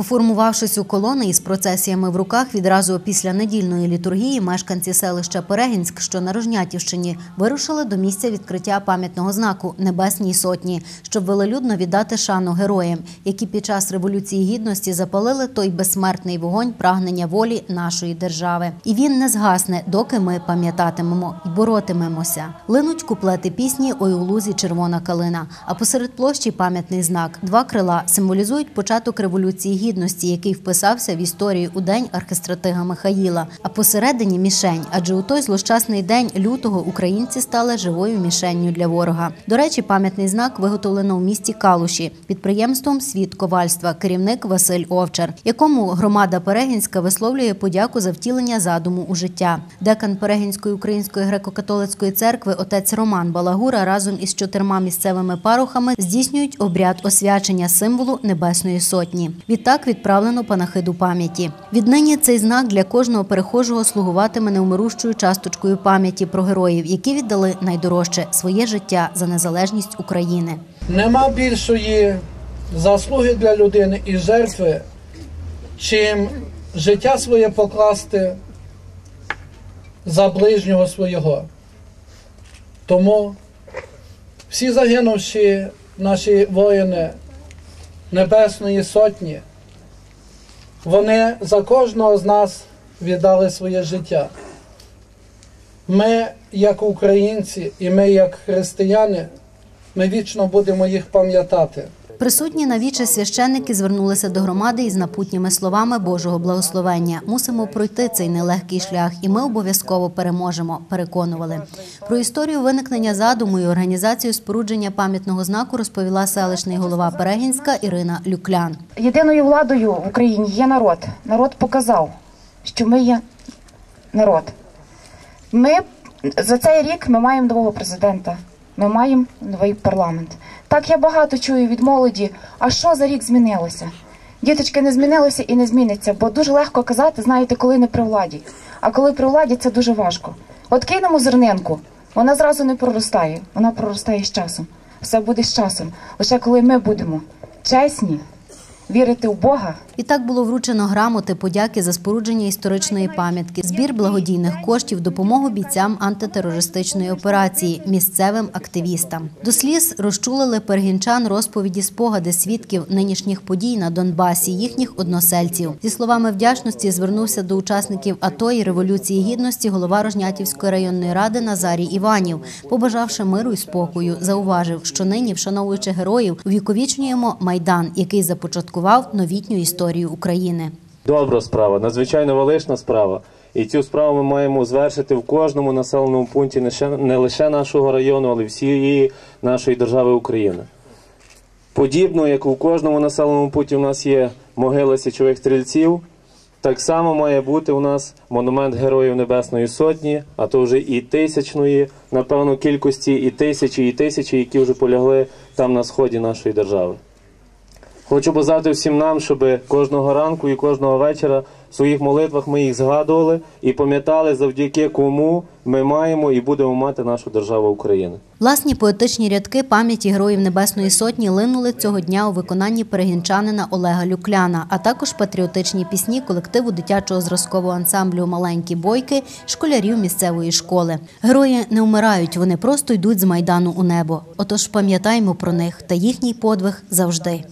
Поформувавшись у колони із процесіями в руках, відразу після недільної літургії мешканці селища Перегінськ, що на Рожнятівщині, вирушили до місця відкриття пам'ятного знаку Небесній Сотні, щоб велелюдно віддати шану героям, які під час революції гідності запалили той безсмертний вогонь прагнення волі нашої держави. І він не згасне, доки ми пам'ятатимемо і боротимемося. Линуть куплети пісні Ой у лузі червона калина. А посеред площі пам'ятний знак. Два крила символізують початок революції гідності, який вписався в історію у день архистратига Михаїла. А посередині мішень, адже у той злощасний день лютого українці стали живою мішенню для ворога. До речі, пам'ятний знак виготовлено в місті Калуші підприємством Світ ковальства, керівник Василь Овчар, якому громада Перегінська висловлює подяку за втілення задуму у життя. Декан Перегінської української греко-католицької церкви отець Роман Балагура разом із чотирма місцевими парохами здійснюють обряд освячення символу Небесної Сотні. Відтак відправлено панахиду пам'яті. Віднині цей знак для кожного перехожого слугуватиме неумирущою часточкою пам'яті про героїв, які віддали найдорожче своє життя за незалежність України. Нема більшої заслуги для людини і жертви, чим життя своє покласти за ближнього свого. Тому всі загинувші наші воїни Небесної Сотні, вони за кожного з нас віддали своє життя. Ми, як українці, і ми, як християни, ми вічно будемо їх пам'ятати. Присутні на віче священники звернулися до громади із напутніми словами Божого благословення. Мусимо пройти цей нелегкий шлях, і ми обов'язково переможемо. Переконували про історію виникнення задуму і організацію спорудження пам'ятного знаку розповіла селищний голова Перегінська Ірина Люклян. Єдиною владою в Україні є народ. Народ показав, що ми є народ. Ми за цей рік ми маємо нового президента. Ми маємо новий парламент. Так я багато чую від молоді. А що за рік змінилося? Діточки не змінилося і не зміниться, бо дуже легко казати, знаєте, коли не при владі. А коли при владі, це дуже важко. От кинемо зернинку, вона зразу не проростає, вона проростає з часом. Все буде з часом. Лише коли ми будемо чесні, вірити в Бога. І так було вручено грамоти подяки за спорудження історичної пам'ятки, збір благодійних коштів, допомогу бійцям антитерористичної операції, місцевим активістам. До сліз розчулили пергінчан розповіді спогади свідків нинішніх подій на Донбасі, їхніх односельців. Зі словами вдячності звернувся до учасників АТО і революції гідності голова Рожнятівської районної ради Назарій Іванів, побажавши миру і спокою, зауважив, що нині, вшановуючи героїв, увіковічнюємо майдан, який започаткував новітню історію України. Добра справа, надзвичайно велична справа. І цю справу ми маємо звершити в кожному населеному пункті не лише нашого району, але й всієї нашої держави України. Подібно, як у кожному населеному пункті у нас є могила січових стрільців, так само має бути у нас монумент Героїв Небесної Сотні, а то вже і тисячної, напевно, кількості, і тисячі, і тисячі, які вже полягли там на сході нашої держави. Хочу бажати всім нам, щоб кожного ранку і кожного вечора в своїх молитвах ми їх згадували і пам'ятали, завдяки кому ми маємо і будемо мати нашу державу Україну. Власні поетичні рядки пам'яті героїв Небесної Сотні линули цього дня у виконанні перегінчанина Олега Люкляна, а також патріотичні пісні колективу дитячого зразкового ансамблю Маленькі бойки школярів місцевої школи. Герої не вмирають, вони просто йдуть з майдану у небо. Отож пам'ятаймо про них та їхній подвиг завжди.